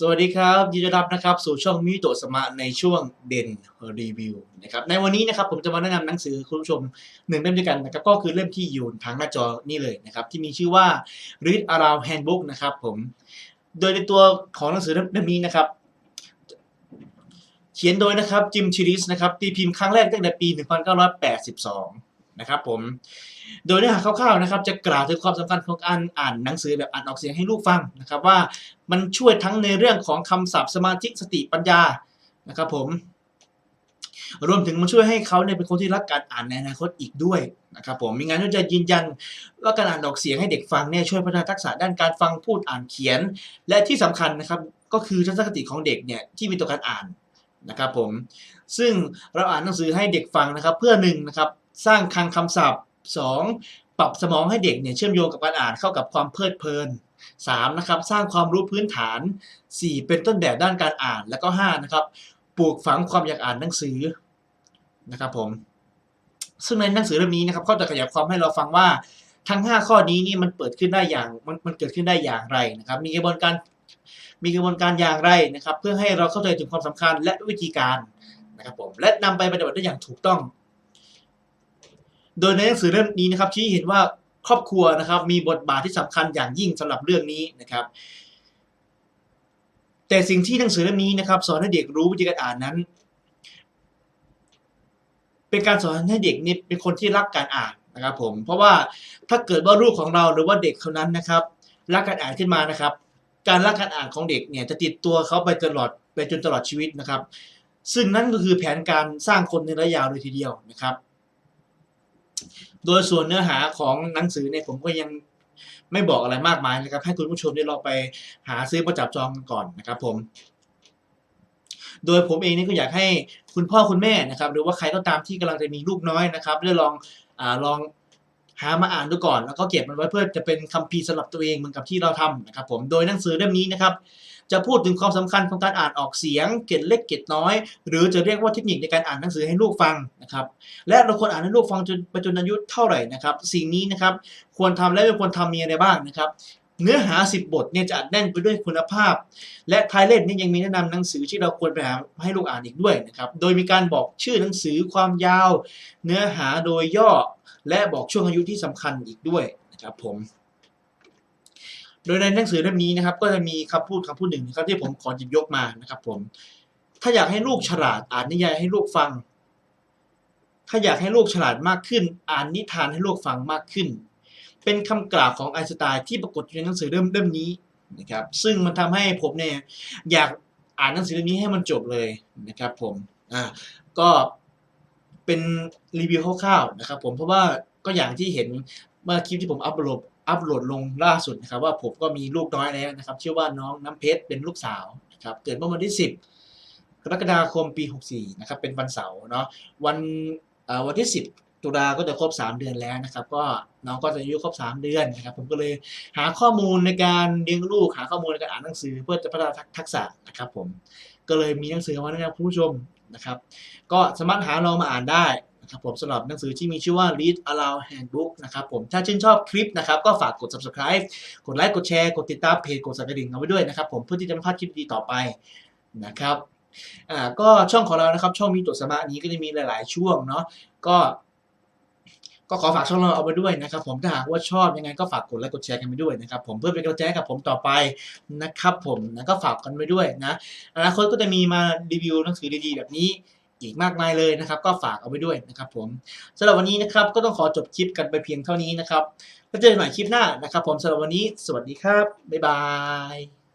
สวัสดีครับยินดีต้อนรับนะครับสู่ช่องมิโตสมะในช่วงเด่นรีวิวนะครับในวันนี้นะครับผมจะมาแนะนำหนังสือคุณผู้ชมหนึ่งเล่มด้วยกันนะครับก็คือเล่มที่อยู่ทางหน้าจอนี่เลยนะครับที่มีชื่อว่า Read Around Handbook นะครับผมโดยในตัวของหนังสือเล่มนี้นะครับเขียนโดยนะครับจิมชิริสนะครับตีพิมพ์ครั้งแรกตั้งแต่ปี 1982 นะครับผม โดยเนื้อหาคร่าวๆนะครับจะกล่าวถึงความสำคัญของการอ่านหนังสือแบบอ่านออกเสียงให้ลูกฟังนะครับว่ามันช่วยทั้งในเรื่องของคำศัพท์สมาธิสติปัญญานะครับผมรวมถึงมันช่วยให้เขาเนี่ยเป็นคนที่รักการอ่านในอนาคตอีกด้วยนะครับผมมีงานที่จะยืนยันว่าการอ่านออกเสียงให้เด็กฟังเนี่ยช่วยพัฒนาทักษะด้านการฟังพูดอ่านเขียน และที่สำคัญนะครับก็คือทัศนคติของเด็กเนี่ยที่มีต่อการอ่านนะครับผมซึ่งเราอ่านหนังสือให้เด็กฟังนะครับ เพื่อหนึ่งนะครับ สร้างคลังคำศัพท์สองปรับสมองให้เด็กเนี่ยเชื่อมโยงกับการอ่านเข้ากับความเพลิดเพลินสามนะครับสร้างความรู้พื้นฐานสี่เป็นต้นแบบด้านการอ่านแล้วก็ห้านะครับปลูกฝังความอยากอ่านหนังสือนะครับผมซึ่งในหนังสือเล่มนี้นะครับก็จะขยายความให้เราฟังว่าทั้ง 5 ข้อนี้นี่มันเปิดขึ้นได้อย่างมันมันเกิดขึ้นได้อย่างไรนะครับมีกระบวนการมีกระบวนการอย่างไรนะครับ เพื่อให้เราเข้าใจถึงความสำคัญและวิธีการนะครับผมและนำไปปฏิบัติได้อย่างถูกต้อง โดยในหนังสือเล่มนี้นะครับชี้เห็นว่าครอบครัวนะครับมีบทบาทที่สำคัญอย่างยิ่งสำหรับเรื่องนี้นะครับ แต่สิ่งที่หนังสือเล่มนี้นะครับ สอนให้เด็กรู้วิธีการอ่านนั้น เป็นการสอนให้เด็กนี่เป็นคนที่รักการอ่านนะครับผมเพราะว่าถ้าเกิดว่าลูกของเราหรือว่าเด็กคนนั้นนะครับ รักการอ่านขึ้นมานะครับ การรักการอ่านของเด็กเนี่ยจะติดตัวเขาไปตลอดไปจนตลอดชีวิตนะครับ ซึ่งนั่นก็คือแผนการสร้างคนในระยะยาวเลยทีเดียวนะครับ โดยส่วนเนื้อหาของหนังสือเนี่ยผมก็ยังไม่บอกอะไรมากมายนะครับ ให้คุณผู้ชมได้ลองไปหาซื้อประจับจองกันก่อนนะครับผม โดยผมเองนี่ก็อยากให้คุณพ่อคุณแม่นะครับ หรือว่าใครก็ตามที่กำลังจะมีลูกน้อยนะครับได้ลองอ่าลองหามาอ่านดูก่อน แล้วก็เก็บมันไว้เพื่อจะเป็นคัมภีร์สำหรับตัวเองเหมือนกับที่เราทำนะครับผมโดยหนังสือเล่มนี้นะครับ จะพูดถึงความสำคัญของการอ่านออกเสียง เกร็ดเล็กเกร็ดน้อย หรือจะเรียกว่าเทคนิคในการอ่านหนังสือให้ลูกฟังนะครับ และเราควรอ่านให้ลูกฟังจนไปจนอายุเท่าไหร่นะครับ สิ่งนี้นะครับควรทำและไม่ควรทำมีอะไรบ้างนะครับเนื้อหา 10 บทเนี่ยจะอัดแน่นไปด้วยคุณภาพ และท้ายเล่มนี่ยังมีแนะนำหนังสือที่เราควรไปหาให้ลูกอ่านอีกด้วยนะครับ โดยมีการบอกชื่อหนังสือความยาว เนื้อหาโดยย่อ และบอกช่วงอายุที่สำคัญอีกด้วยนะครับผม โดยในหนังสือเล่มนี้นะครับ ก็จะมีคำพูดคำพูดหนึ่งนะครับที่ผมขอหยิบยกมานะครับ ผม ถ้าอยากให้ลูกฉลาดอ่านนิยายให้ลูกฟัง ถ้าอยากให้ลูกฉลาดมากขึ้น อ่านนิทานให้ลูกฟังมากขึ้น เป็นคำกล่าวของไอน์สไตน์ที่ปรากฏอยู่ในหนังสือเล่มเล่มนี้นะครับ ซึ่งมันทำให้ผมเนี่ยอยากอ่านหนังสือเล่มนี้ให้มันจบเลยนะครับ ผมอ่าก็เป็นรีวิวคร่าวๆนะครับ ผมเพราะว่าก็อย่างที่เห็นเมื่อคลิปที่ผมอัปโหลด อัปโหลดลงล่าสุดนะครับว่าผมก็มีลูกน้อยแล้วนะครับชื่อว่าน้องน้ำเพชรเป็นลูกสาวนะครับเกิดเมื่อวันที่ 10 กรกฎาคมปี 64นะครับเป็นวันเสาร์เนาะวันวันที่ 10 ตุลาก็จะครบ 3 เดือนแล้วนะครับ ก็น้องก็จะอายุครบ 3 เดือนนะครับ ผมก็เลยหาข้อมูลในการเลี้ยงลูกหาข้อมูลในการอ่านหนังสือ เพื่อจะพัฒนาทักษะนะครับผมก็เลยมีหนังสือมาแนะนำผู้ชมนะครับ ก็สามารถหาลองมาอ่านได้ นะครับผมสำหรับหนังสือที่มีชื่อว่า Read Aloud Handbook นะครับผมถ้าชื่นชอบคลิปนะครับก็ฝากกด subscribe กดไลค์กดแชร์กดติดตามเพจกดสั่นกระดิ่งเอาไว้ด้วยนะครับผมเพื่อที่จะไม่พลาดคลิปดีต่อไปนะครับอ่าก็ช่องของเรานะครับช่องมีตัวสมานี้ก็จะมีหลาย ๆ ช่วงเนาะก็ก็ขอฝากช่องเราเอาไว้ด้วยนะครับ ผมถ้าหากว่าชอบยังไงก็ฝากกดไลค์กดแชร์กันไปด้วยนะครับ ผมเพื่อเป็นกำลังใจกับผมต่อไปนะครับ ผมนะก็ฝากกันไว้ด้วยนะอนาคตก็จะมีมารีวิวหนังสือดีๆแบบนี้ อีกมากมายเลยนะครับ ก็ฝากเอาไว้ด้วยนะครับผมสำหรับวันนี้นะครับก็ต้องขอจบคลิปกันไปเพียงเท่านี้นะครับแล้วเจอกันใหม่คลิปหน้านะครับ ผมสำหรับวันนี้ สวัสดีครับบ๊ายบาย